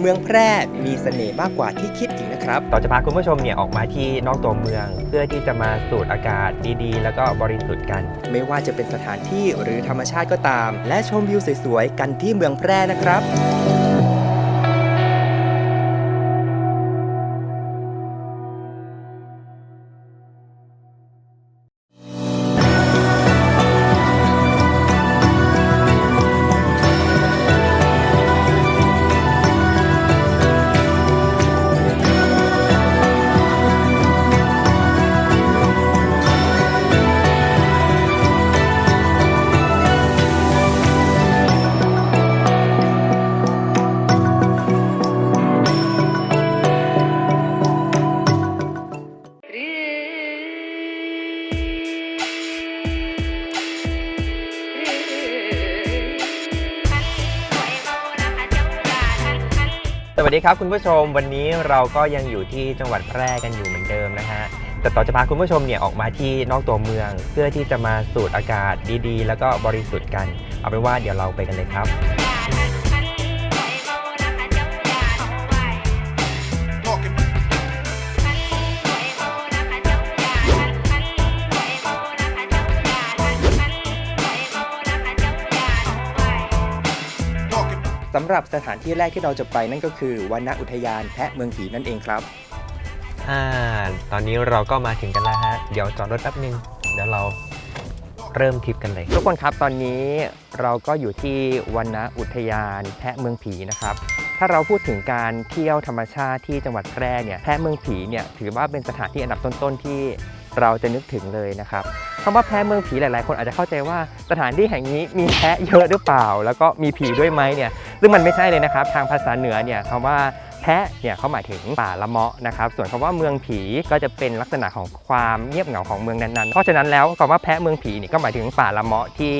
เมืองแพร่มีเสน่ห์มากกว่าที่คิดอีกนะครับต่อจะพาคุณผู้ชมเนี่ยออกมาที่นอกตัวเมือง เพื่อที่จะมาสูดอากาศดีๆ แล้วก็บริสุทธิ์กัน ไม่ว่าจะเป็นสถานที่หรือธรรมชาติก็ตาม และชมวิวสวยๆ กันที่เมืองแพร่นะครับ ครับคุณผู้ชมวันนี้เราก็ยังอยู่ที่จังหวัดแพร่กันอยู่เหมือนเดิมนะฮะแต่ต่อจะพาคุณผู้ชมเนี่ยออกมาที่นอกตัวเมือง เพื่อที่จะมาสูดอากาศดีๆ แล้วก็บริสุทธิ์กัน เอาเป็นว่าเดี๋ยวเราไปกันเลยครับ หรับสถานที่แรกที่เราจะไปนั่นก็คือวนอุทยานแพะเมืองผีนั่นเองครับ อ่า ตอนนี้เราก็มาถึงกันแล้วฮะ เดี๋ยวจอดรถแป๊บนึง เดี๋ยวเราเริ่มทริปกันเลย ทุกคนครับตอนนี้เราก็อยู่ที่วนอุทยานแพะเมืองผีนะครับ ถ้าเราพูดถึงการเที่ยวธรรมชาติที่จังหวัดแพร่เนี่ยแพะเมืองผีเนี่ยถือว่าเป็นสถานที่อันดับต้นๆที่เราจะนึกถึงเลยนะครับคำว่าแพะเมืองผีหลาย ๆ คนอาจจะเข้าใจว่าสถานที่แห่งนี้มีแพะเยอะหรือเปล่า แล้วก็มีผีด้วยไหมเนี่ย ซึ่งมันไม่ใช่เลยนะครับ ทางภาษาเหนือเนี่ยคำว่าแพะเนี่ยเขาหมายถึงป่าละเมาะนะครับ ส่วนคำว่าเมืองผีก็จะเป็นลักษณะของความเงียบเหงาของเมืองนั้นๆ เพราะฉะนั้นแล้วคำว่าแพะเมืองผีนี่ก็หมายถึงป่าละเมาะที่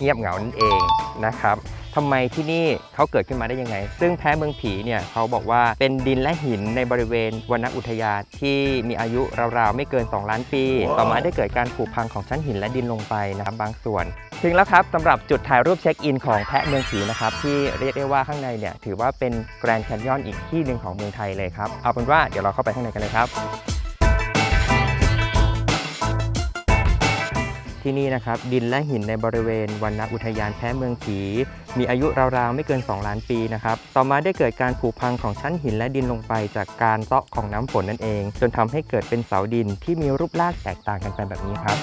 เงียบเหงานั่นเองนะครับ ทำไมที่นี่เขาเกิดขึ้นมาได้ยังไง ซึ่งแพะเมืองผีเนี่ยเขาบอกว่าเป็นดินและหินในบริเวณวนอุทยานที่มีอายุราวๆ ไม่เกิน 2 ล้านปี ต่อมาได้เกิดการผุพังของชั้นหินและดินลงไปนะครับบางส่วน ถึงแล้วครับสำหรับจุดถ่ายรูปเช็คอินของแพะเมืองผีนะครับที่เรียกได้ว่าข้างในเนี่ยถือว่าเป็นแกรนด์แคนยอนอีกที่หนึ่งของเมืองไทยเลยครับเอาเป็นว่าเดี๋ยวเราเข้าไปข้างในกันเลยครับ ที่นี่นะครับดินและหินในบริเวณวันณอุทยานแพ้เมืองผี มีอายุราวๆไม่เกิน 2 ล้านปีนะครับต่อมาได้เกิดการผุพังของชั้นหินและดินลงไปจากการเตาะของน้ำฝนนั่นเอง จนทำให้เกิดเป็นเสาดินที่มีรูปร่างแตกต่างกันไปแบบนี้ครับ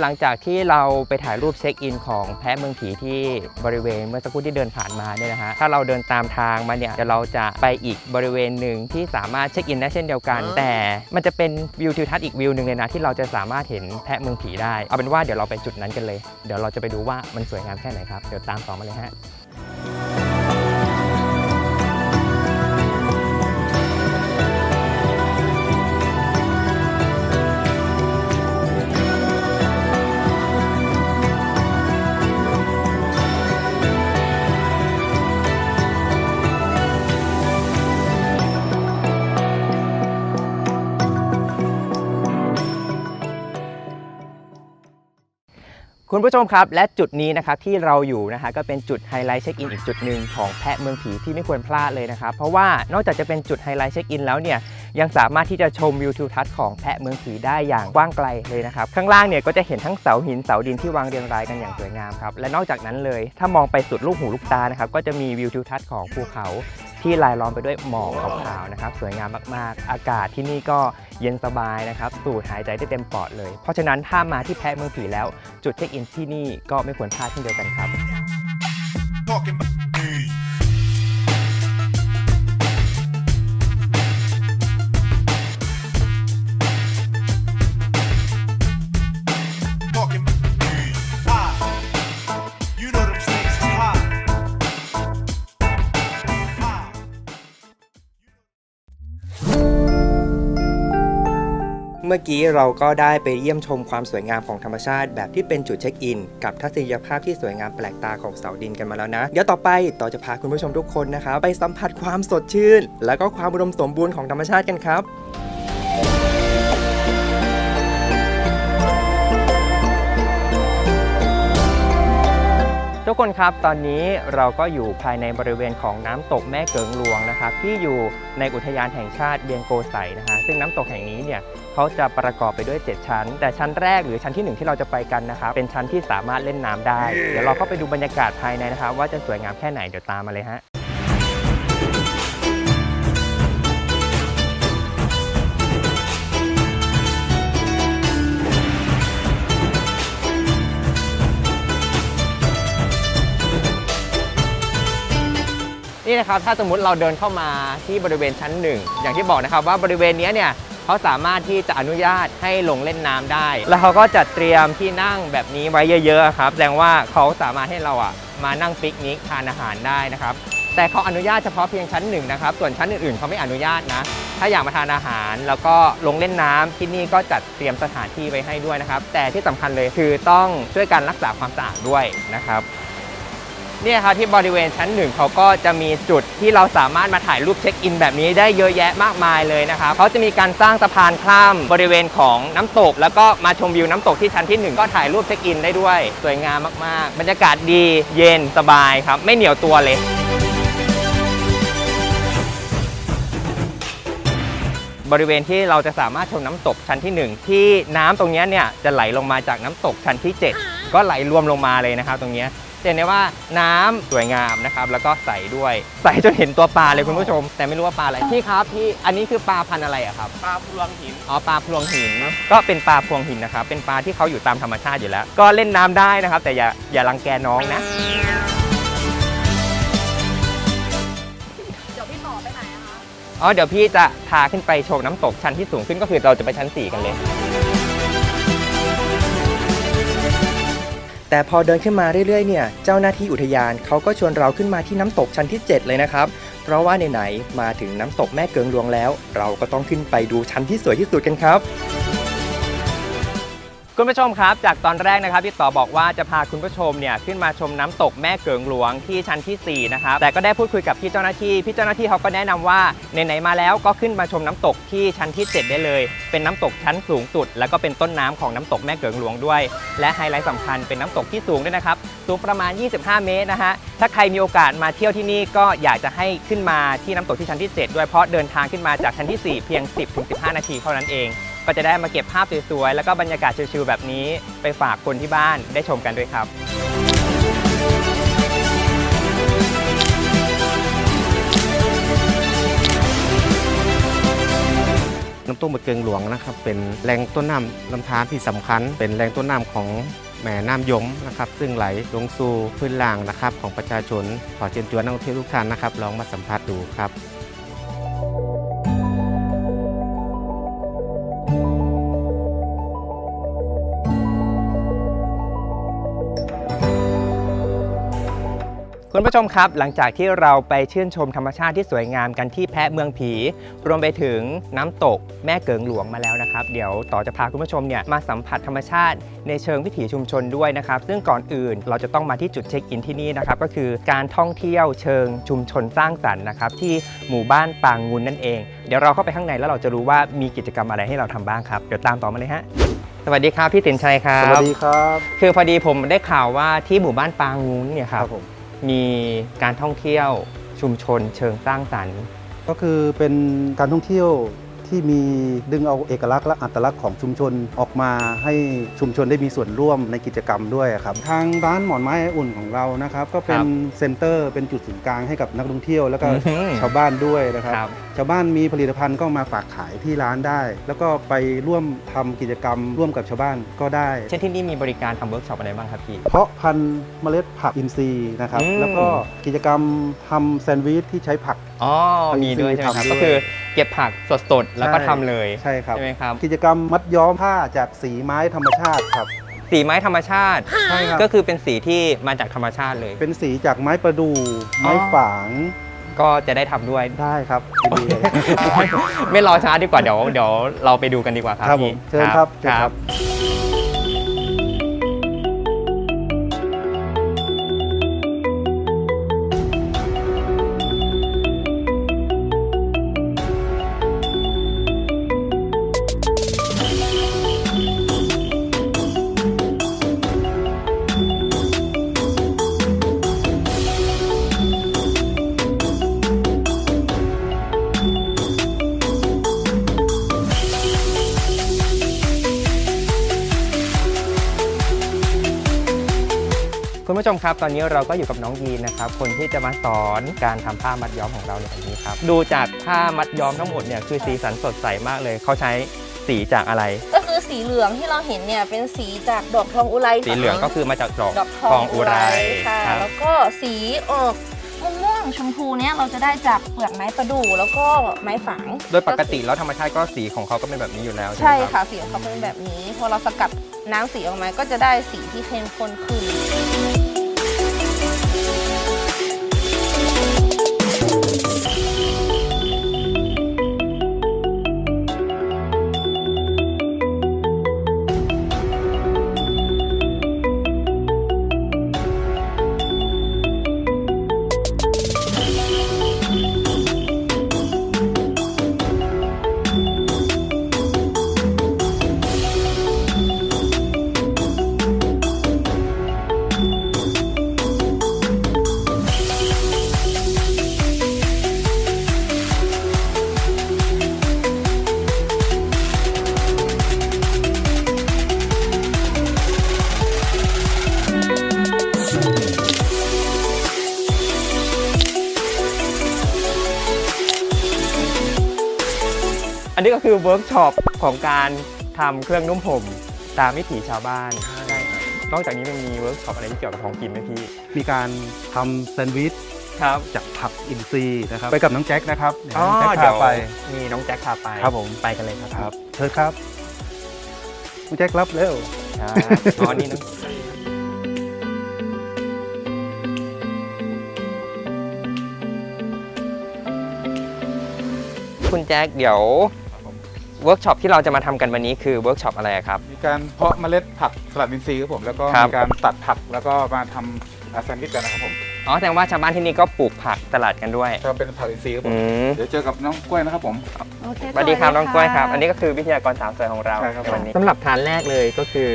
หลังจากที่เราไปถ่ายรูปเช็คอินของแพะเมืองผีที่บริเวณเมื่อสักครู่ที่เดินผ่านมาเนี่ยนะฮะถ้าเราเดินตามทางมาเนี่ยเดี๋ยวเราจะไปอีกบริเวณหนึ่งที่สามารถเช็คอินได้เช่นเดียวกัน แต่มันจะเป็นวิวทิวทัศน์อีกวิวหนึ่งเลยนะที่เราจะสามารถเห็นแพะเมืองผีได้ เอาเป็นว่าเดี๋ยวเราไปจุดนั้นกันเลย เดี๋ยวเราจะไปดูว่ามันสวยงามแค่ไหนครับเดี๋ยวตามต่อมาเลยฮะ คุณผู้ชมครับ และจุดนี้นะครับที่เราอยู่นะฮะก็เป็นจุดไฮไลท์เช็คอินอีกจุดหนึ่งของแพะเมืองผีที่ไม่ควรพลาดเลยนะครับ เพราะว่านอกจากจะเป็นจุดไฮไลท์เช็คอินแล้วเนี่ยยังสามารถที่จะชมวิวทิวทัศน์ของแพะเมืองผีได้อย่างกว้างไกลเลยนะครับ ข้างล่างเนี่ยก็จะเห็นทั้งเสาหินเสาดินที่วางเรียงรายกันอย่างสวยงามครับและนอกจากนั้นเลย ถ้ามองไปสุดลูกหูลูกตานะครับก็จะมีวิวทิวทัศน์ของภูเขา ที่รายล้อมไปด้วยหมอกขาวๆนะครับสวยงามมากๆ อากาศที่นี่ก็เย็นสบายนะครับสูดหายใจได้เต็มปอดเลย เพราะฉะนั้นถ้ามาที่แพะเมืองผีแล้ว จุดเช็คอินที่นี่ก็ไม่ควรพลาดเช่นเดียวกันครับ เมื่อกี้เราก็ได้ไปเยี่ยมชมความสวยงามของธรรมชาติ แบบที่เป็นจุดเช็คอิน กับทัศนียภาพที่สวยงามแปลกตาของเสาดินกันมาแล้วนะ เดี๋ยวต่อไปต่อจะพาคุณผู้ชมทุกคนนะครับไปสัมผัสความสดชื่น แล้วก็ความอุดมสมบูรณ์ของธรรมชาติกันครับ กคนครับ ตอนนี้เราก็อยู่ภายในบริเวณของน้ำตกแม่เกิงหลวงนะครับ ที่อยู่ในอุทยานแห่งชาติเบียงโกไสนะฮะซึ่งน้ำตกแห่งนี้เนี่ยเขาจะประกอบไปด้วย 7 ชั้น แต่ชั้นแรกหรือชั้นที่ 1 ที่เราจะไปกันนะครับเป็นชั้นที่สามารถเล่นน้ำได้ เดี๋ยวเราก็ไปดูบรรยากาศภายในนะครับว่าจะสวยงามแค่ไหนเดี๋ยวตามมาเลยฮะ นี่นะครับถ้าสมมติเราเดินเข้ามาที่บริเวณชั้นหนึ่งอย่างที่บอกนะครับว่าบริเวณนี้เนี่ยเขาสามารถที่จะอนุญาตให้ลงเล่นน้ำได้ แล้วเขาก็จัดเตรียมที่นั่งแบบนี้ไว้เยอะๆครับแสดงว่าเขาสามารถให้เราอะมานั่งปิกนิกทานอาหารได้นะครับแต่เขาอนุญาตเฉพาะเพียงชั้นหนึ่งนะครับส่วนชั้นอื่นๆเขาไม่อนุญาตนะถ้าอยากมาทานอาหาร แล้วก็ลงเล่นน้ำที่นี่ก็จัดเตรียมสถานที่ไว้ให้ด้วยนะครับ แต่ที่สำคัญเลยคือต้องช่วยกันรักษาความสะอาดด้วยนะครับ เนี่ยครับที่บริเวณชั้นหนึ่งเขาก็จะมีจุดที่เราสามารถมาถ่ายรูปเช็คอินแบบนี้ได้เยอะแยะมากมายเลยนะครับเขาจะมีการสร้างสะพานข้ามบริเวณของน้ำตก แล้วก็มาชมวิวน้ำตกที่ชั้นที่หนึ่งก็ถ่ายรูปเช็คอินได้ด้วยสวยงามมากๆ บรรยากาศดีเย็นสบายครับ ไม่เหนียวตัวเลยบริเวณที่เราจะสามารถชมน้ำตกชั้นที่ 1 ที่น้ำตรงนี้เนี่ยจะไหลลงมาจากน้ำตกชั้นที่ 7 ก็ไหลรวมลงมาเลยนะครับตรงเนี้ย เห็นได้ว่าน้ำสวยงามนะครับแล้วก็ใสด้วย ใสจนเห็นตัวปลาเลยคุณผู้ชม แต่ไม่รู้ว่าปลาอะไรพี่ครับพี่อันนี้คือปลาพันธุ์อะไรอะครับปลาพลวงหินอ๋อปลาพลวงหิน ก็เป็นปลาพลวงหินนะครับเป็นปลาที่เขาอยู่ตามธรรมชาติอยู่แล้ว ก็เล่นน้ำได้นะครับ แต่อย่าอย่ารังแกน้องนะเดี๋ยวพี่ต่อไปไหนอะคะอ๋อเดี๋ยวพี่จะพาขึ้นไปชมน้ำตกชั้นที่สูงขึ้นก็คือเราจะไปชั้น 4 กันเลย แต่พอเดินขึ้นมาเรื่อยๆเนี่ยเจ้าหน้าที่อุทยานเขาก็ชวนเราขึ้นมาที่น้ำตกชั้นที่ 7 เลยนะครับ เพราะว่าไหนๆมาถึงน้ำตกแม่เกิงหลวงแล้ว เราก็ต้องขึ้นไปดูชั้นที่สวยที่สุดกันครับ คุณผู้ชมครับ จากตอนแรกนะครับที่ต่อบอกว่าจะพาคุณผู้ชมเนี่ยขึ้นมาชมน้ำตกแม่เกิงหลวงที่ชั้นที่ 4 นะครับ แต่ก็ได้พูดคุยกับพี่เจ้าหน้าที่ พี่เจ้าหน้าที่เขาก็แนะนำว่าไหนๆมาแล้วก็ขึ้นมาชมน้ำตกที่ชั้นที่ 7 ได้เลย เป็นน้ำตกชั้นสูงสุด แล้วก็เป็นต้นน้ำของน้ำตกแม่เกิงหลวงด้วย และไฮไลท์สำคัญเป็นน้ำตกที่สูงด้วยนะครับ สูงประมาณ 25 เมตรนะฮะ ถ้าใครมีโอกาสมาเที่ยวที่นี่ก็อยากจะให้ขึ้นมาที่น้ำตกที่ชั้นที่ 7 ด้วยเพราะเดินทางขึ้นมาจากชั้นที่ 4 เพียง 10-15 นาทีเท่านั้นเอง ก็จะได้มาเก็บภาพสวยๆแล้วก็บรรยากาศชิลๆแบบนี้ไปฝากคนที่บ้านได้ชมกันด้วยครับน้ำตกมะเกิงหลวงนะครับ เป็นแหล่งต้นน้ำลำธารที่สำคัญ เป็นแหล่งต้นน้ำของแม่น้ำยมนะครับ ซึ่งไหลลงสู่พื้นล่างนะครับ ของประชาชนขอเชิญชวนนักท่องเที่ยวทุกท่านนะครับลองมาสัมผัสดูครับ คุณผู้ชมครับ หลังจากที่เราไปชื่นชมธรรมชาติที่สวยงามกันที่แพะเมืองผี รวมไปถึงน้ำตกแม่เกิงหลวงมาแล้วนะครับ เดี๋ยวต่อจะพาคุณผู้ชมเนี่ยมาสัมผัสธรรมชาติในเชิงวิถีชุมชนด้วยนะครับ ซึ่งก่อนอื่นเราจะต้องมาที่จุดเช็คอินที่นี่นะครับ ก็คือการท่องเที่ยวเชิงชุมชนสร้างสรรค์นะครับที่หมู่บ้านปางงุนนั่นเอง เดี๋ยวเราเข้าไปข้างในแล้วเราจะรู้ว่ามีกิจกรรมอะไรให้เราทำบ้างครับ เดี๋ยวตามต่อมาเลยฮะสวัสดีครับพี่ตินชัยครับ สวัสดีครับ คือพอดีผมได้ข่าวว่าที่หมู่บ้านปางงุนเนี่ยครับผม มีการท่องเที่ยวชุมชนเชิงสร้างสรรค์ ก็คือเป็นการท่องเที่ยว ที่มีดึงเอาเอกลักษณ์และอัตลักษณ์ของชุมชนออกมาให้ชุมชนได้มีส่วนร่วมในกิจกรรมด้วยครับทางร้านหมอนไม้ไออุ่นของเรานะครับ ก็เป็นเซ็นเตอร์เป็นจุดศูนย์กลางให้กับนักท่องเที่ยว แล้วก็อื้อหือชาวบ้านด้วยนะครับครับ ชาวบ้านมีผลิตภัณฑ์ก็มาฝากขายที่ร้านได้ แล้วก็ไปร่วมทำกิจกรรมร่วมกับชาวบ้านก็ได้ เช่นที่นี่มีบริการทำเวิร์กช็อปอะไรบ้างครับพี่เพาะพันธุ์เมล็ดผักอินทรีย์นะครับอืมแล้วก็กิจกรรมทำแซนด์วิชที่ใช้ผักอ๋อมีด้วยใช่ไหมครับทำด้วยก็คือเก็บผักสดๆ แล้วก็ใช่ ทำเลยใช่ครับใช่ไหมครับ กิจกรรมมัดย้อมผ้าจากสีไม้ธรรมชาติครับ สีไม้ธรรมชาติ ใช่ครับก็คือเป็นสีที่มาจากธรรมชาติเลย เป็นสีจากไม้ประดู่ไม้ฝางก็จะได้ทำด้วย ได้ครับยินดีเลยไม่รอช้าดีกว่าเดี๋ยวเดี๋ยวเราไปดูกันดีกว่าครับครับผพี่มเชิญครับเชิญคครัรับ บ ชมครับ ตอนนี้เราก็อยู่กับน้องยีนนะครับ คนที่จะมาสอนการทำผ้ามัดย้อมของเราในวันนี้ครับ ดูจากผ้ามัดย้อมทั้งหมดเนี่ยคือสีสันสดใสมากเลย เขาใช้สีจากอะไร ก็คือสีเหลืองที่เราเห็นเนี่ยเป็นสีจากดอกทองอุไรสีเหลืองก็คือมาจากดอกดอกททอองงอุอุไรไรค่ะครับแล้วก็สีออกม่วงๆชมพูเนี่ยเราจะได้จากเปลือกไม้ประดู่แล้วก็ไม้ฝางโดยปกติแล้วธรรมชาติก็สีของเขาก็เป็นแบบนี้อยู่แล้ว ใช่ไหมรับค่ะสีของเขาเป็นแบบนี้พอเราสกัดน้ำสีออกมาก็จะได้สีที่เข้มข้นขึ้น คือเวิร์กช็อปของการทำเครื่องนุ่มผมตามวิถีชาวบ้านใช่ครับนอกจากนี้มันมีเวิร์กช็อปอะไรที่เกี่ยวกับของกินไหมพี่มีการทำแซนด์วิชครับ จากผักอินทรีย์นะครับไปกับน้องแจ็คนะครับเดี๋ยวอ๋อน้องแจ็คเดี๋ยพาวไป มีน้องแจ็คพาไปครับผม ไปกันเลยครับครับเชิญครับน้องแจ็ครับเร็วครับอ๋อนี่นะคุณแจ็คเดี๋ยว เวิร์กช็อปที่เราจะมาทำกันวันนี้คือเวิร์กช็อปอะไรครับ มีการเพาะเมล็ดผักสลัดอินทรีย์ครับผมแล้วก็ครับมีการตัดผักแล้วก็มาทำอาแซนด์วิชกันนะครับผมอ๋อแสดงว่าชาวบ้านที่นี่ก็ปลูกผักตลาดกันด้วยก็เป็นผักอินทรีย์ครับผอืมมเดี๋ยวเจอกับน้องกล้วยนะครับผมโอเคสวัสดีครับน้องกล้วยครับ อันนี้ก็คือวิทยากรสาวสวยของเราใช่ครับในวันนี้สำหรับทานแรกเลยก็คือ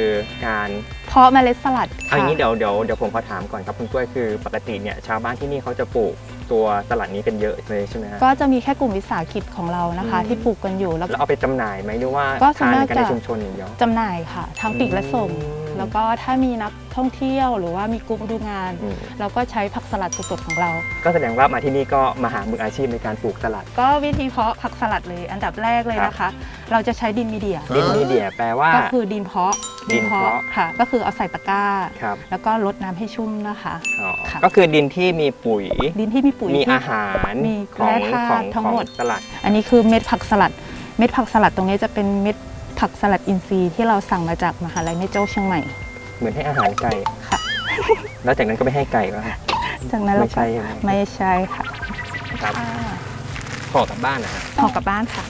การเพาะเมล็ดสลัดเอาค่ะงี้เดี๋ยวเดี๋ยวเดี๋ยวผมขอถามก่อนครับคุณกล้วยคือปกติเนี่ยชาวบ้านที่นี่เขาจะปลูก ตัวสลัดนี้กันเยอะเลยใช่ไหมฮะก็จะมีแค่กลุ่มวิสาหกิจของเรานะคะอืมที่ปลูกกันอยู่แล้วแล้วเอาไปจำหน่ายไหมหรือว่าก็ส่วนทานมากกันในจะชุมชนอย่างเดียว จำหน่ายค่ะ ทั้งปีกและส่ง อืม แล้วก็ถ้ามีนักท่องเที่ยวหรือว่ามีกลุ่มดูงาน อืม เราก็ใช้ผักสลัดสดๆของเรา ก็แสดงว่ามาที่นี่ก็มาหามืออาชีพในการปลูกสลัดก็วิธีเพาะผักสลัดเลย อันดับแรกเลยนะคะ เราจะใช้ดินมีเดีย ดินมีเดียแปลว่า ก็คือดินเพาะดินเพาะ ค่ะ ก็คือเอาใส่ตะกร้า ครับแล้วก็รดน้ำให้ชุ่มนะคะ อ๋อค่ะ ก็คือดินที่มีปุ๋ย ดินที่มีปุ๋ยมีที่ อาหารมีของแร่ธาตุของทั้งของหมดสลัด อันนี้คือเม็ดผักสลัด เม็ดผักสลัดตรงนี้จะเป็นเม็ด ผักสลัดอินทรีย์ที่เราสั่งมาจากมหาลัยแม่โจ้เชียงใหม่เหมือนให้อาหารไก่ ค่ะ แล้วจากนั้นก็ไปให้ไก่แล้วจากนั้นเราไม่ก็ใช่ใช่ไหมไม่ใช่ค่ะครับค่ะห่อกลับบ้านนะฮะ ห่อกลับบ้านค่ะ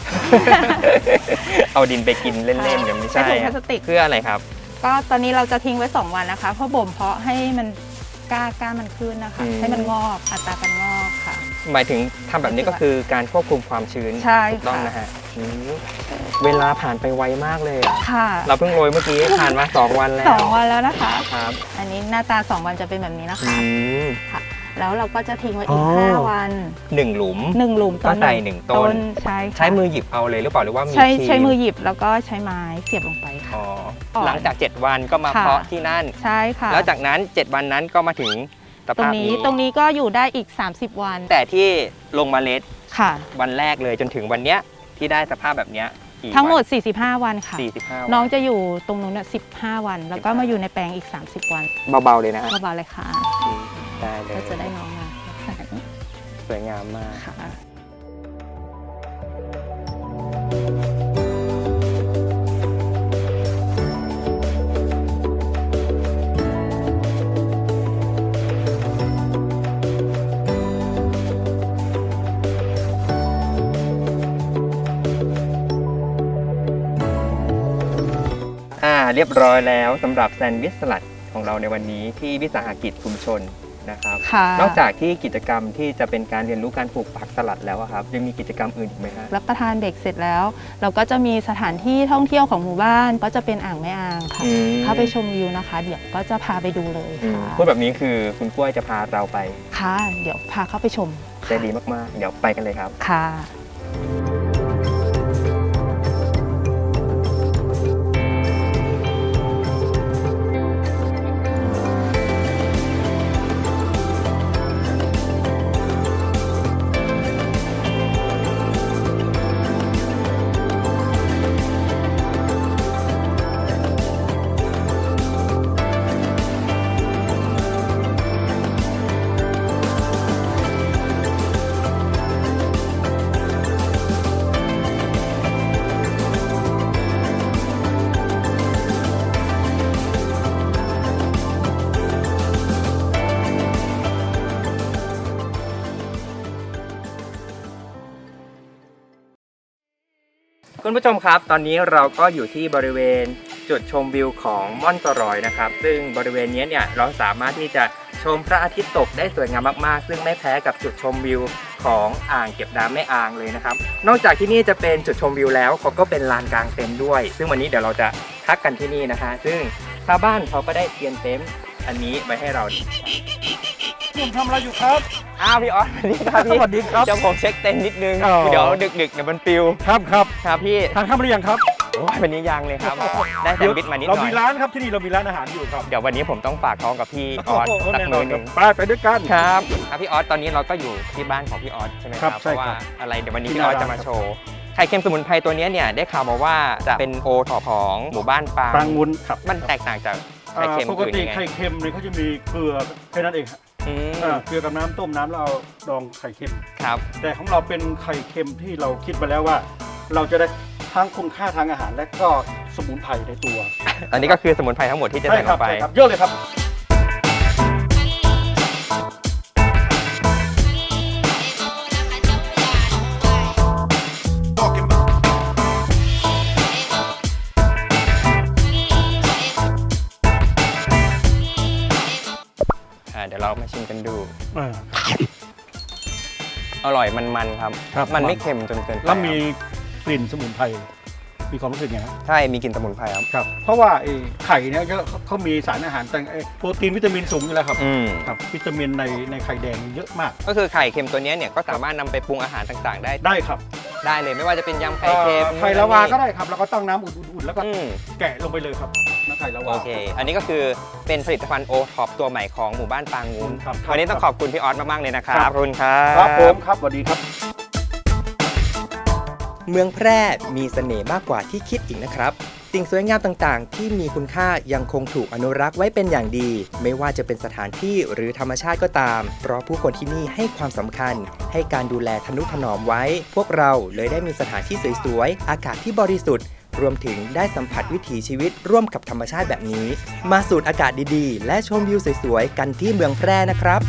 เอาดินไปกินเล่นๆยังไม่ใช่ใช้ถุงพลาสติก เพื่ออะไรครับ ก็ตอนนี้เราจะทิ้งไว้ 2 วันนะคะ เพราะบ่มเพาะให้มันกล้ากล้ามันขึ้นนะคะ อืม ให้มันงอกอัตราการงอกค่ะ หมายถึงทำแบบนี้ก็คือการควบคุมความชื้นใช่ถูกต้องค่ะ นะฮะอืม เวลาผ่านไปไวมากเลยอะค่ะเราเพิ่งโรยเมื่อกี้ผ่านมา 2 วันแล้วสองวันแล้วนะคะ ครับอันนี้หน้าตา 2 วันจะเป็นแบบนี้นะอืคะมแล้วเราก็จะทิ้งไว้อีก อ๋อ 5 วัน หนึ่งหลุม 1 หลุมก็ใส่หนึ่งต้น ใช่ค่ะใช้มือหยิบเอาเลยหรือเปล่าหรือว่ามีใช้ครีใช้มือหยิบแล้วก็ใช้ไม้เสียบลงไปค่ะ อ๋อก่อนหลังจาก 7 วันก็มาค่ะ เพาะที่นั่น ใช่ค่ะแล้วจากนั้น 7 วันนั้นก็มาถึงสตรงภาพนี้นี้ตรงนี้ก็อยู่ได้อีก 30 วันแต่ที่ลงเมาเล็ดค่ะ วันแรกเลยจนถึงวันเนี้ย ที่ได้สภาพแบบเนี้ยกี่ทั้งหมดวัน45 วันค่ะ 45วันน้องจะอยู่ตรงนู้นน่ะ15 วัน แล้วก็มาอยู่ในแปลงอีก 30 วันเบาๆเลยนะฮะเบาๆเลยค่ะ ได้เลยก็จะได้น้องมาลักษณะนี้สวยงามมาก ค่ะ เรียบร้อยแล้วสำหรับแซนด์วิชสลัดของเราในวันนี้ที่วิสาหกิจชุมชนนะครับ ค่ะนอกจากที่กิจกรรมที่จะเป็นการเรียนรู้การปลูกผักสลัดแล้วอะครับยังมีกิจกรรมอื่นอีกไหมฮะรับประทานเบรกเสร็จแล้ว เราก็จะมีสถานที่ท่องเที่ยวของหมู่บ้านก็จะเป็นอ่างแม่อ่างค่ะอืมเข้าไปชมวิวนะคะ เดี๋ยวก็จะพาไปดูเลยอืมค่ะพูดแบบนี้คือคุณกล้วยจะพาเราไปค่ะเดี๋ยวพาเข้าไปชมใจดีมากๆ เดี๋ยวไปกันเลยครับ ค่ะ คุณผู้ชมครับ ตอนนี้เราก็อยู่ที่บริเวณจุดชมวิวของม่อนสรอยนะครับ ซึ่งบริเวณนี้เนี่ยเราสามารถที่จะชมพระอาทิตย์ตกได้สวยงามมากๆ ซึ่งไม่แพ้กับจุดชมวิวของอ่างเก็บน้ำแม่อ่างเลยนะครับ นอกจากที่นี่จะเป็นจุดชมวิวแล้วเขาก็เป็นลานกลางเต็นท์ด้วย ซึ่งวันนี้เดี๋ยวเราจะพักกันที่นี่นะคะ ซึ่งชาวบ้านเขาก็ได้เตรียมเต็นท์อันนี้ไว้ให้เรา ผมทำอะไรอยู่ครับ อ้าวพี่ออสสวัสดีครับพี่สวัสดีครับเดี๋ยวผมเช็คเต็นท์นิดนึง อ๋อ เดี๋ยวดึกๆเดี๋ยวมันปิว ครับครับครับพี่ทานข้าวมาหรือยังครับโอ้ยวันนี้ยังเลยครับ ได้แซนด์วิชมานิดหเราน่อมีย ร้านครับที่นี่เรามีร้านอาหารอยู่ครับเดี๋ยววันนี้ผมต้องฝากท้องกับพี่ออสโโสักแน่นมืออนหครันึ่บงไปไปด้วยกัน ครับครับพี่ออสตอนนี้เราก็อยู่ที่บ้านของพี่ออสใช่ไหมคครัรับบเพใช่ราะว่าครับอะไรเดี๋ยววันนี้ที่พี่ออสหน้าจะมาโชว์ไข่เค็มสมุนไพรตัวเนี้ยเนี่ยได้ข่าวมาว่าจะเป็นโอทอของหมู่บ้านปางปรางงุนครับ มันแตกต่างจากไข่เค็มอ่าปกอื่นติยังไงไข่เค็มเนี่ยเขาจะมีเกลือแค่นั้นเองครับ อืมอ่าเกลือกับน้ำต้มน้ำแล้วเอาดองไข่เค็ม ครับ แต่ของเราเป็นไข่เค็มที่เราคิดมาแล้วว่า เราจะได้ทั้งคุณค่าทางอาหารและก็สมุนไพรในตัวตอนนี้ก็คือสมุนไพรทั้งหมดที่จะใช่ใส่คลรังไป ใช่ครับเยอะเลยครับ เดี๋ยวเรามาชิมกันดูอ่าอร่อยมันๆครับ ครับ มันไม่มันเค็มจนเกินไปแล้วมีครับกลิ่นสมุนไพรมีความรู้สึกไงครับใช่มีกลิ่นสมุนไพรครับ ครับ เพราะว่าไอ้ไข่เนี่ยเขาเขามีสารอาหารแต่งไอ้โปรตีนวิตามินสูงอยู่แล้วครับ อืม ครับ วิตามินในในไข่แดงเยอะมากก็คือไข่เค็มตัวเนี้ยเนี่ยก็สามารถนำไปปรุงอาหารต่างๆ ได้ได้ครับได้เลยไม่ว่าจะเป็นยำไข่เค็มอ่อไข่ละวาก็ได้ครับ แล้วก็ตั้งน้ำอุ่นๆๆแล้วก็อืมแกะลงไปเลยครับ น้ำไข่ละวาโอเค อันนี้ก็คือเป็นผลิตภัณฑ์โอท็อปตัวใหม่ของหมู่บ้านปางงูนครับวันนี้ต้องขอบคุณพี่ออสมากๆเลยนะครับครับ ขอบคุณครับ ครับผมครับสวัสดีครับ เมืองแพร่มีเสน่ห์มากกว่าที่คิดอีกนะครับ สิ่งสวยงามต่างๆ ที่มีคุณค่ายังคงถูกอนุรักษ์ไว้เป็นอย่างดี ไม่ว่าจะเป็นสถานที่หรือธรรมชาติก็ตาม เพราะผู้คนที่นี่ให้ความสำคัญ ให้การดูแลทนุถนอมไว้ พวกเราเลยได้มีสถานที่สวยๆ อากาศที่บริสุทธิ์ รวมถึงได้สัมผัสวิถีชีวิตร่วมกับธรรมชาติแบบนี้ มาสูดอากาศดีๆ และชมวิวสวยๆ กันที่เมืองแพร่นะครับ